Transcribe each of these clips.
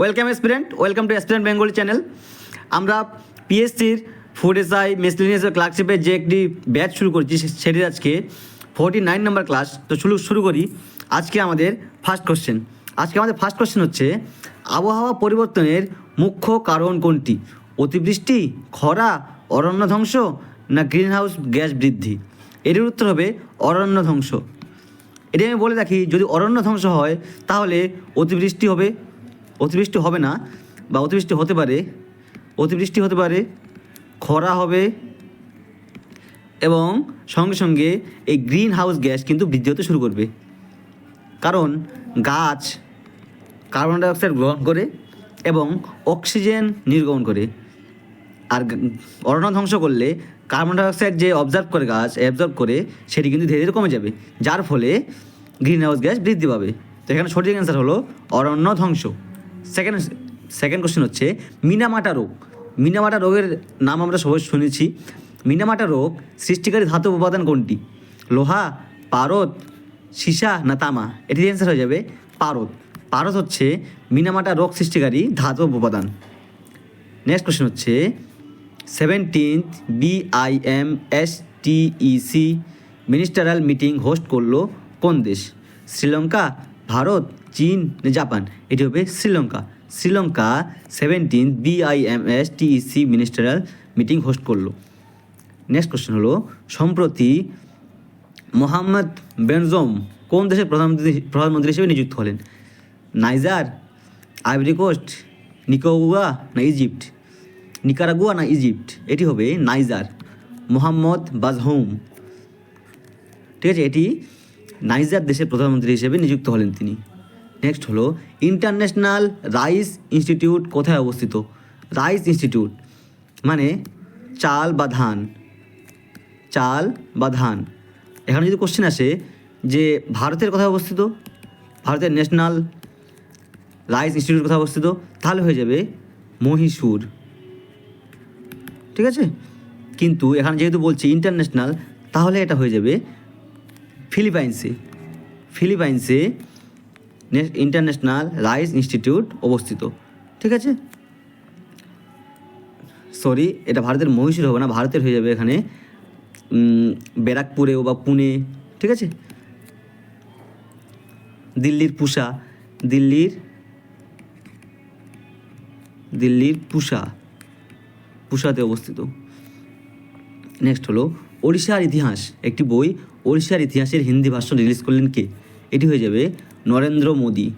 Welcome student welcome to student Bengali channel আমরা পিএসসির food SI miscellaneous ক্লার্কশিপের যে একটি ব্যাচ শুরু করছি সেটি আজকে ফোরটি নাইন নাম্বার ক্লাস তো শুরু শুরু করি। আজকে আমাদের ফার্স্ট কোশ্চেন আজকে আমাদের ফার্স্ট কোশ্চেন হচ্ছে, আবহাওয়া পরিবর্তনের মুখ্য কারণ কোনটি? অতিবৃষ্টি, খরা, অরণ্য ধ্বংস, না গ্রিন হাউস গ্যাস বৃদ্ধি? এর উত্তর হবে অরণ্য ধ্বংস। এটি আমি বলে রাখি, যদি অরণ্য ধ্বংস হয়, তাহলে অতিবৃষ্টি হবে অতিবৃষ্টি হবে না বা অতিবৃষ্টি হতে পারে, অতিবৃষ্টি হতে পারে, খরা হবে এবং সঙ্গে সঙ্গে এই গ্রিন হাউস গ্যাস কিন্তু বৃদ্ধি হতে শুরু করবে। কারণ গাছ কার্বন ডাইঅক্সাইড গ্রহণ করে এবং অক্সিজেন নির্গমন করে। আর অরণ্য ধ্বংস করলে কার্বন ডাইঅক্সাইড যে অবজার্ভ করে গাছ অ্যাবজর্ব করে সেটি কিন্তু ধীরে ধীরে কমে যাবে, যার ফলে গ্রিন হাউস গ্যাস বৃদ্ধি পাবে। তো এখানে সঠিক অ্যান্সার হলো অরণ্য ধ্বংস। সেকেন্ড সেকেন্ড কোশ্চেন হচ্ছে, মিনামাটা রোগ। মিনামাটা রোগের নাম আমরা সবাই শুনেছি। মিনামাটা রোগ সৃষ্টিকারী ধাতব উপাদান কোনটি? লোহা, পারদ, সীসা না তামা? এটি অ্যান্সার হয়ে যাবে, পারদ। পারদ হচ্ছে মিনামাটা রোগ সৃষ্টিকারী ধাতব উপাদান। নেক্সট কোশ্চেন হচ্ছে seventeenth BIM S TEC ministerial meeting host করল কোন দেশ? শ্রীলঙ্কা, ভারত চীন, জাপান, এটি হবে Sri Lanka. Sri Lanka seventeenth BIMS TEC ministerial meeting host করল। নেক্সট কোশ্চেন হলো, সম্প্রতি মোহাম্মদ বেনজম কোন দেশের প্রধানমন্ত্রী প্রধানমন্ত্রী হিসেবে নিযুক্ত হলেন? নাইজার, আইভরি কোস্ট নিকোগুয়া না ইজিপ্ট? নিকারাগুয়া না ইজিপ্ট? এটি হবে নাইজার, মোহাম্মদ বাজহৌম। ঠিক আছে, এটি নাইজার দেশের প্রধানমন্ত্রী হিসেবে নিযুক্ত হলেন তিনি। নেক্সট হলো ইন্টারন্যাশনাল রাইস ইনস্টিটিউট কোথায় অবস্থিত? রাইস ইনস্টিটিউট মানে চাল বা ধান। চাল বা ধান। এখানে যদি কোশ্চেন আসে যে ভারতের কোথায় অবস্থিত? ভারতের ন্যাশনাল রাইস ইনস্টিটিউট কোথায় অবস্থিত? তাহলে হয়ে যাবে মহীশূর। ঠিক আছে? কিন্তু এখানে যেহেতু বলছি ইন্টারন্যাশনাল তাহলে এটা হয়ে যাবে ফিলিপাইন্সে ফিলিপাইন্সে ইন্টারন্যাশনাল রাইস ইনস্টিটিউট অবস্থিত। ঠিক আছে? সরি এটা ভারতের মহীশূর হবে না, ভারতের হয়ে যাবে এখানে ব্যারাকপুরেও বা পুনে, ঠিক আছে? দিল্লির পুষা, দিল্লির দিল্লির পুষা, পুষাতে অবস্থিত। নেক্সট হলো, ওড়িশার ইতিহাস, একটি বই, ওড়িশার ইতিহাসের হিন্দি ভাষণ রিলিজ করলেন কে? এটি হয়ে যাবে নরেন্দ্র মোদী।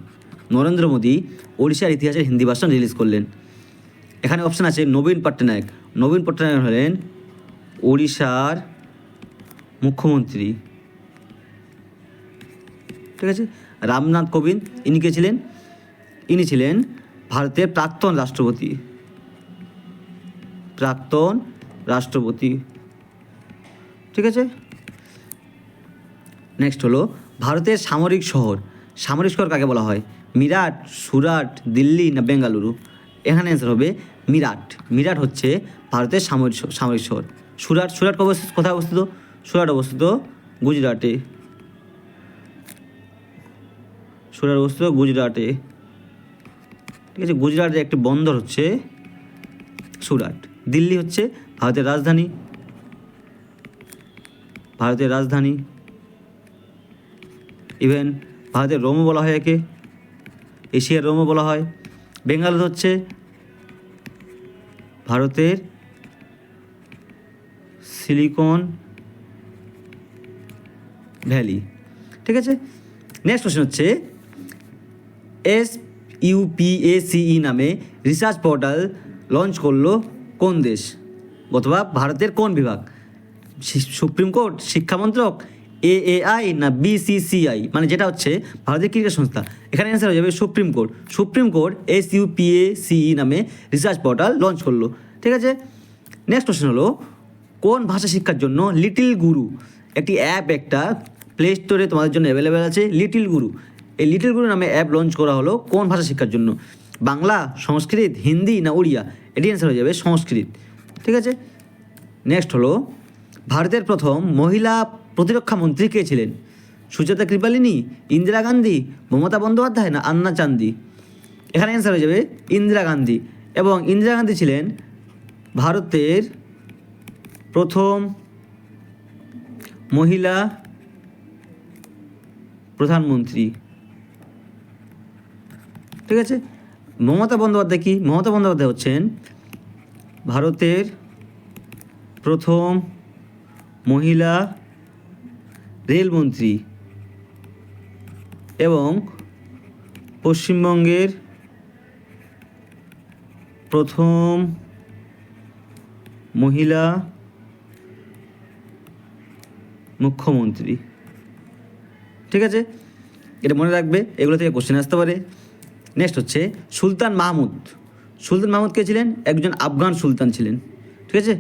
নরেন্দ্র মোদী ওড়িশার ইতিহাসের হিন্দি ভাষণ রিলিজ করলেন। এখানে অপশান আছে নবীন পট্টনায়ক। নবীন পট্টনায়ক হলেন ওড়িশার মুখ্যমন্ত্রী। ঠিক আছে? রামনাথ কোবিন্দ, ইনি কে ছিলেন? ইনি ছিলেন ভারতের প্রাক্তন রাষ্ট্রপতি। প্রাক্তন রাষ্ট্রপতি। ঠিক আছে? নেক্সট হলো ভারতের সামরিক শহর। সামরিক শহর কাকে বলা হয়? মিরাট, সুরাট, দিল্লি না বেঙ্গালুরু? এখানে অ্যান্সার হবে মিরাট। মিরাট হচ্ছে ভারতের সামরিক সামরিক শহর। সুরাট সুরাট অবস্থিত? কোথায় অবস্থিত? সুরাট অবস্থিত গুজরাটে। সুরাট অবস্থিত গুজরাটে। ঠিক আছে, গুজরাটের একটি বন্দর হচ্ছে সুরাট। দিল্লি হচ্ছে ভারতের রাজধানী। ভারতের রাজধানী। ইভেন ভারতের রোমও বলা হয় একে, এশিয়ার রোমও বলা হয়। বেঙ্গালুরু হচ্ছে ভারতের সিলিকন ভ্যালি। ঠিক আছে? নেক্সট কোশ্চেন হচ্ছে এস ইউপিএসিই E নামে রিসার্চ পোর্টাল লঞ্চ করল কোন দেশ? অথবা ভারতের কোন বিভাগ? সুপ্রিম কোর্ট শিক্ষা মন্ত্রক এএআই না বিসিসিআই মানে যেটা হচ্ছে ভারতের ক্রিকেট সংস্থা। এখানে অ্যান্সার হয়ে যাবে Supreme Court. Supreme Court S UPACE E নামে রিসার্চ পোর্টাল লঞ্চ করল। ঠিক আছে? নেক্সট কোশ্চেন হলো, কোন ভাষা শিক্ষার জন্য লিটিল গুরু একটি অ্যাপ একটা প্লে স্টোরে তোমাদের জন্য অ্যাভেলেবেল আছে লিটিল গুরু এই লিটিল গুরু নামে অ্যাপ লঞ্চ করা হলো কোন ভাষা শিক্ষার জন্য? বাংলা, সংস্কৃত, হিন্দি না উড়িয়া? এটি অ্যান্সার হয়ে যাবে সংস্কৃত। ঠিক আছে? নেক্সট হলো, ভারতের প্রথম মহিলা প্রতিরক্ষা মন্ত্রী কে ছিলেন? সুজাতা কৃপালিনী, ইন্দিরা গান্ধী, মমতা বন্দ্যোপাধ্যায় না আন্না চান্দি? এখানে অ্যান্সার হয়ে যাবে ইন্দিরা গান্ধী। এবং ইন্দিরা গান্ধী ছিলেন ভারতের প্রথম মহিলা প্রধানমন্ত্রী। ঠিক আছে? মমতা বন্দ্যোপাধ্যায় কি? মমতা বন্দ্যোপাধ্যায় হচ্ছেন ভারতের প্রথম মহিলা রেলমন্ত্রী এবং পশ্চিমবঙ্গের প্রথম মহিলা মুখ্যমন্ত্রী। ঠিক আছে? এটা মনে রাখবে, এগুলো থেকে কোশ্চেন আসতে পারে। নেক্সট হচ্ছে সুলতান মাহমুদ। সুলতান মাহমুদ কে ছিলেন? একজন আফগান সুলতান ছিলেন। ঠিক আছে?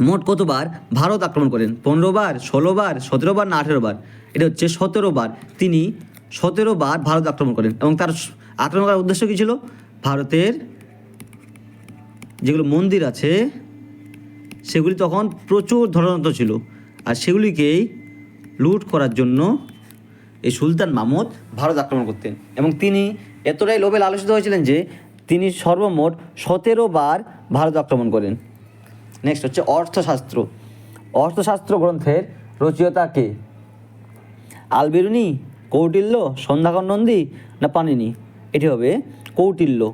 মোট কতবার ভারত আক্রমণ করেন পনেরো বার ষোলো বার সতেরো বার না আঠেরো বার এটা হচ্ছে সতেরো বার তিনি সতেরো বার ভারত আক্রমণ করেন এবং তার আক্রমণ করার উদ্দেশ্য কী ছিল? ভারতের যেগুলো মন্দির আছে, সেগুলি তখন প্রচুর ধরনত ছিল। আর সেগুলিকেই লুট করার জন্য এই সুলতান মাহমুদ ভারত আক্রমণ করতেন। এবং তিনি এতটাই লোভে লালসিত হয়েছিলেন যে তিনি সর্বমোট সতেরো বার ভারত আক্রমণ করেন নেক্সট হচ্ছে অর্থশাস্ত্র। অর্থশাস্ত্র গ্রন্থের রচয়িতা কে? আলবেরুনি, কৌটিল্য সন্ধ্যাকর নন্দী না পানিনি? এটি হবে কৌটিল্য।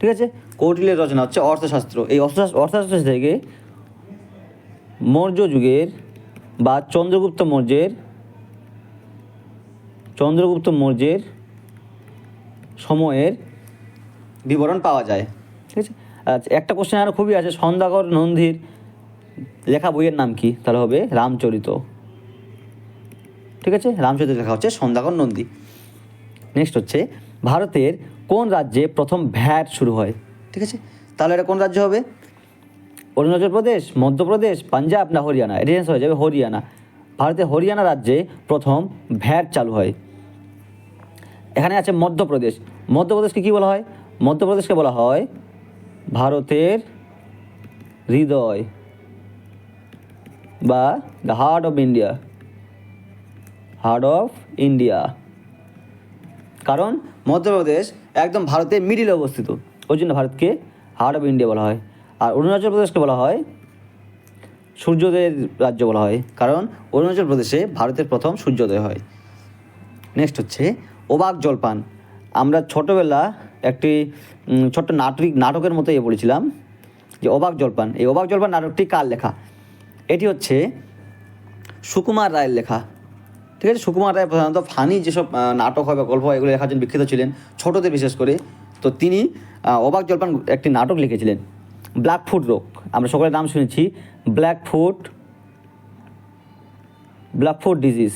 ঠিক আছে? কৌটিল্যের রচনা হচ্ছে অর্থশাস্ত্র। এই অর্থশাস্ত্র থেকে মৌর্য যুগের বা চন্দ্রগুপ্ত মৌর্যের চন্দ্রগুপ্ত মৌর্যের সময়ের বিবরণ পাওয়া যায়। ঠিক আছে? একটা কোশ্চেন আরও খুবই আছে, সন্ধ্যাকর নন্দীর লেখা বইয়ের নাম কি? তাহলে হবে রামচরিত। ঠিক আছে? রামচরিত লেখা হচ্ছে সন্ধ্যাকর নন্দী। নেক্সট হচ্ছে, ভারতের কোন রাজ্যে প্রথম ভ্যাট শুরু হয়? ঠিক আছে? তাহলে এটা কোন রাজ্য হবে? অরুণাচল প্রদেশ, মধ্যপ্রদেশ, পাঞ্জাব না হরিয়ানা? এটা হয়ে যাবে হরিয়ানা। ভারতের হরিয়ানা রাজ্যে প্রথম ভ্যাট চালু হয়। এখানে আছে মধ্যপ্রদেশ। মধ্যপ্রদেশকে কী বলা হয়? মধ্যপ্রদেশকে বলা হয় ভারতের হৃদয় বা the heart of India heart of India কারণ মধ্যপ্রদেশ একদম ভারতের মিডিলে অবস্থিত। ওই জন্য ভারতকে হার্ট অফ ইন্ডিয়া বলা হয়। আর অরুণাচল প্রদেশকে বলা হয় সূর্যোদয়ের রাজ্য বলা হয়। কারণ অরুণাচল প্রদেশে ভারতের প্রথম সূর্যোদয় হয়। নেক্সট হচ্ছে অবাক জলপান। আমরা ছোটোবেলা একটি ছোট্ট নাটক নাটকের মতো ইয়ে পড়েছিলাম যে অবাক জলপান। এই অবাক জলপান নাটকটি কার লেখা? এটি হচ্ছে সুকুমার রায়ের লেখা। ঠিক আছে? সুকুমার রায় প্রধানত ফানি যেসব নাটক হয় বা গল্প হয়, এগুলো লেখার জন্য বিখ্যাত ছিলেন ছোটদের বিশেষ করে। তো তিনি অবাক জলপান একটি নাটক লিখেছিলেন ব্ল্যাকফুট রোগ। আমরা সকলের নাম শুনেছি, blackfoot blackfoot blackfoot disease.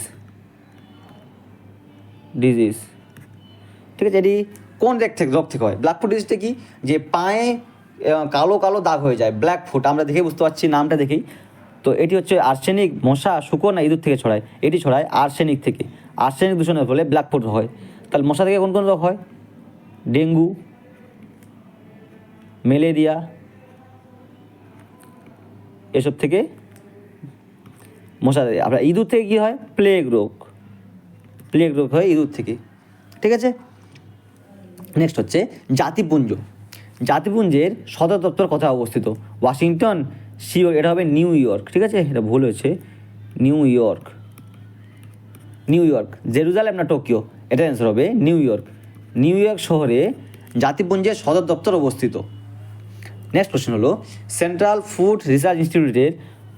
Disease. ঠিক আছে? এটি কোন রোগ থেকে রোগ থেকে হয়? ব্ল্যাকফুট ডিজিজটা কি? যে পায়ে কালো কালো দাগ হয়ে যায়। ব্ল্যাক ফুট আমরা দেখে বুঝতে পারছি নামটা দেখেই। তো এটি হচ্ছে আর্সেনিক মশা, শুকর না ইঁদুর থেকে ছড়ায়। এটি ছড়ায় আর্সেনিক থেকে। আর্সেনিক দূষণের ফলে ব্ল্যাক ফুট হয়। তাহলে মশা থেকে কোন কোন রোগ হয়? ডেঙ্গু ম্যালেরিয়া এসব থেকে মশা আপনার ইঁদুর থেকে কী হয়? প্লেগ রোগ। প্লেগ রোগ হয় ইঁদুর থেকে। ঠিক আছে? নেক্সট হচ্ছে জাতিপুঞ্জ। জাতিপুঞ্জের সদর দপ্তর কোথায় অবস্থিত? ওয়াশিংটন সিও এটা হবে নিউ ইয়র্ক, ঠিক আছে? এটা ভুল হয়েছে। New York. New York. Jerusalem না টোকিও? এটা অ্যান্সার হবে নিউ ইয়র্ক। নিউ ইয়র্ক শহরে জাতিপুঞ্জের সদর দপ্তর অবস্থিত। নেক্সট কোশ্চেন হলো সেন্ট্রাল ফুড রিসার্চ ইনস্টিটিউটের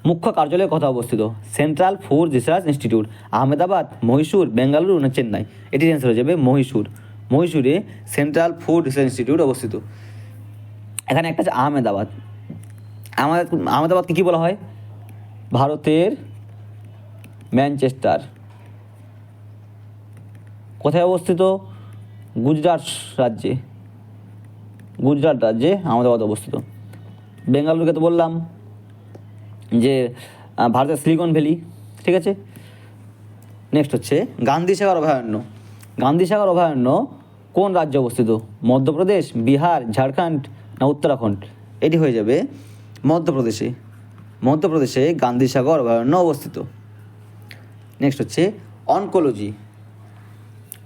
মুখ্য কার্যালয় কোথায় অবস্থিত? Central Food Research Institute Ahmedabad, Mahishur, Bengaluru না চেন্নাই? এটির অ্যান্সার হয়ে যাবে মহীশূর। মহীশূরে সেন্ট্রাল ফুড রিসার্চ ইনস্টিটিউট অবস্থিত। এখানে একটা আছে আহমেদাবাদ। আমাদের আহমেদাবাদকে কী বলা হয়? ভারতের ম্যানচেস্টার। কোথায় অবস্থিত? গুজরাট রাজ্যে। গুজরাট রাজ্যে আহমেদাবাদ অবস্থিত। বেঙ্গালুরুকে তো বললাম যে ভারতের সিলিকন ভ্যালি, ঠিক আছে? নেক্সট হচ্ছে গান্ধী সাগর অভয়ারণ্য। গান্ধী সাগর অভয়ারণ্য কোন রাজ্যে অবস্থিত? মধ্যপ্রদেশ, বিহার, ঝাড়খণ্ড না উত্তরাখণ্ড? এটি হয়ে যাবে মধ্যপ্রদেশে। মধ্যপ্রদেশে গান্ধী সাগর অভয়ারণ্য অবস্থিত। নেক্সট হচ্ছে অনকোলজি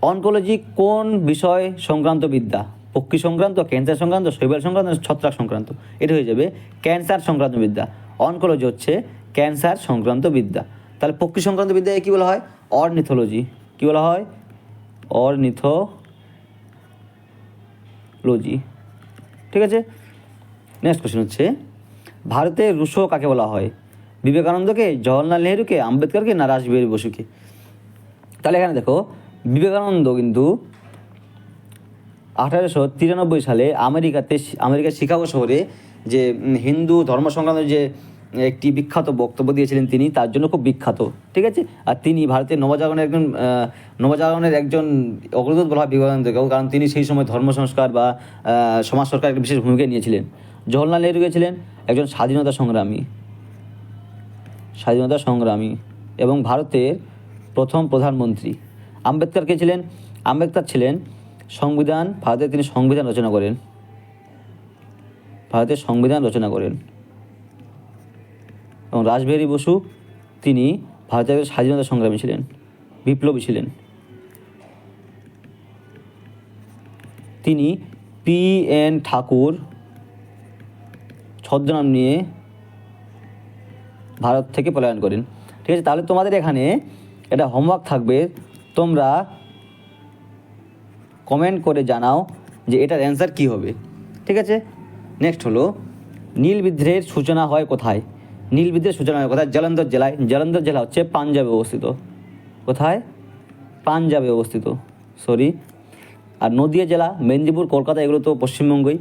অনকোলজি কোন বিষয় সংক্রান্ত বিদ্যা? পক্ষী সংক্রান্ত ক্যান্সার সংক্রান্ত, শৈবাল সংক্রান্ত ছত্রাক সংক্রান্ত? এটা হয়ে যাবে ক্যান্সার সংক্রান্ত বিদ্যা। অনকোলজি হচ্ছে ক্যান্সার সংক্রান্ত বিদ্যা। তাহলে পক্ষী সংক্রান্ত বিদ্যায় কী বলা হয়? অর্নিথোলজি কী বলা হয়? অর্নিথোলজি ঠিক আছে? নেক্সট কোশ্চেন হচ্ছে, ভারতের রুশো কাকে বলা হয়? বিবেকানন্দকে, জওয়াহরলাল নেহরুকে, আম্বেদকরকে না রাসবিহারী বসুকে? তাহলে এখানে দেখো, বিবেকানন্দ কিন্তু আঠারোশো তিরানব্বই সালে আমেরিকাতে, আমেরিকার শিকাগো শহরে যে হিন্দু ধর্ম সংক্রান্ত যে একটি বিখ্যাত বক্তব্য দিয়েছিলেন তিনি, তার জন্য খুব বিখ্যাত, ঠিক আছে? আর তিনি ভারতের নবজাগরণের একজন নবজাগরণের একজন অগ্রদূত বলা হয় বিবেকানন্দকেও কারণ তিনি সেই সময় ধর্ম সংস্কার বা সমাজ সরকার একটা বিশেষ ভূমিকা নিয়েছিলেন। জওহরলাল নেহরু ছিলেন একজন স্বাধীনতা সংগ্রামী। স্বাধীনতা সংগ্রামী এবং ভারতের প্রথম প্রধানমন্ত্রী। আম্বেদকর কে ছিলেন? আম্বেদকর ছিলেন সংবিধান, ভারতের তিনি সংবিধান রচনা করেন। ভারতের সংবিধান রচনা করেন। এবং রাসবিহারী বসু তিনি ভারতের স্বাধীনতা সংগ্রামী ছিলেন, বিপ্লবী ছিলেন। তিনি পি এন ঠাকুর ছদ্মনাম নিয়ে ভারত থেকে পলায়ন করেন। ঠিক আছে, তাহলে তোমাদের এখানে এটা হোমওয়ার্ক থাকবে। তোমরা কমেন্ট করে জানাও যে এটার অ্যান্সার কী হবে। ঠিক আছে? নেক্সট হলো, নীল বিদ্রোহের সূচনা হয় কোথায়? নীল সূচনা হয় কোথায়? জলন্ধর জেলায়। জলন্ধর জেলা হচ্ছে পাঞ্জাবে অবস্থিত। কোথায়? পাঞ্জাবে অবস্থিত। সরি আর নদিয়া জেলা, মেদিনীপুর, কলকাতা, এগুলো তো পশ্চিমবঙ্গই।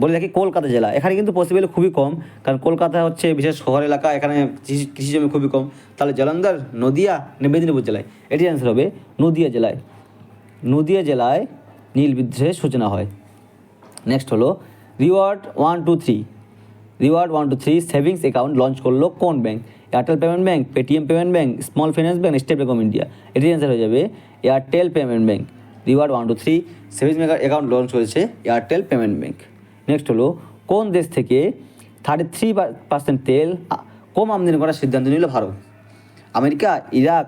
বলে রাখি কলকাতা জেলা। এখানে কিন্তু পসিবল খুবই কম, কারণ কলকাতা হচ্ছে বিশেষ শহর এলাকা, এখানে কৃষি জমি খুবই কম। তাহলে জলন্ধর নদিয়া মেদিনীপুর জেলায়? এটি অ্যান্সার হবে নদিয়া জেলায়। নদিয়া জেলায় নীল বিদ্রোহের সূচনা হয়। নেক্সট হলো reward one two three reward one two three savings account launch করল কোন bank Airtel payment bank Paytm payment bank small finance bank state bank of India. এটির অ্যান্সার হয়ে যাবে Airtel payment bank reward one two three savings account launch করেছে Airtel payment bank next হলো, কোন দেশ থেকে থার্টি থ্রি পার্সেন্ট তেল কম আমদানি করার সিদ্ধান্ত নিল Bharat? America, Iraq,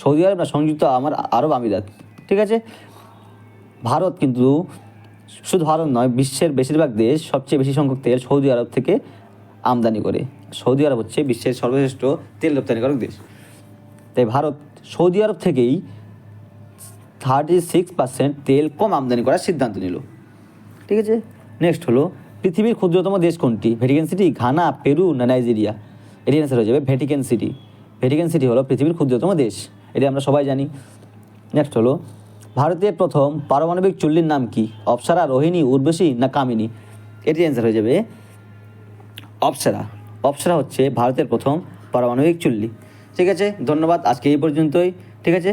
Saudi Arab না সংযুক্ত আমার আরব আমিরাত? ঠিক আছে? ভারত কিন্তু শুধু ভারত নয়, বিশ্বের বেশিরভাগ দেশ সবচেয়ে বেশি সংখ্যক তেল সৌদি আরব থেকে আমদানি করে। সৌদি আরব হচ্ছে বিশ্বের সর্বশ্রেষ্ঠ তেল রপ্তানিকারক দেশ। তাই ভারত সৌদি আরব থেকেই থার্টি সিক্স পার্সেন্ট তেল কম আমদানি করার সিদ্ধান্ত নিল। ঠিক আছে? নেক্সট হলো, পৃথিবীর ক্ষুদ্রতম দেশ কোনটি? ভ্যাটিকান সিটি ঘানা পেরু না নাইজেরিয়া এটি অ্যান্সার হয়ে যাবে ভ্যাটিকান সিটি ভ্যাটিকান সিটি হলো পৃথিবীর ক্ষুদ্রতম দেশ। এটি আমরা সবাই জানি। নেক্সট হলো ভারতের প্রথম পারমাণবিক চুল্লির নাম কি? অপসারা, রোহিণী, উর্বশী না কামিনী? এটি অ্যান্সার হয়ে যাবে অপসারা। অপসারা হচ্ছে ভারতের প্রথম পারমাণবিক চুল্লি। ঠিক আছে? ধন্যবাদ আজকে এই পর্যন্তই। ঠিক আছে?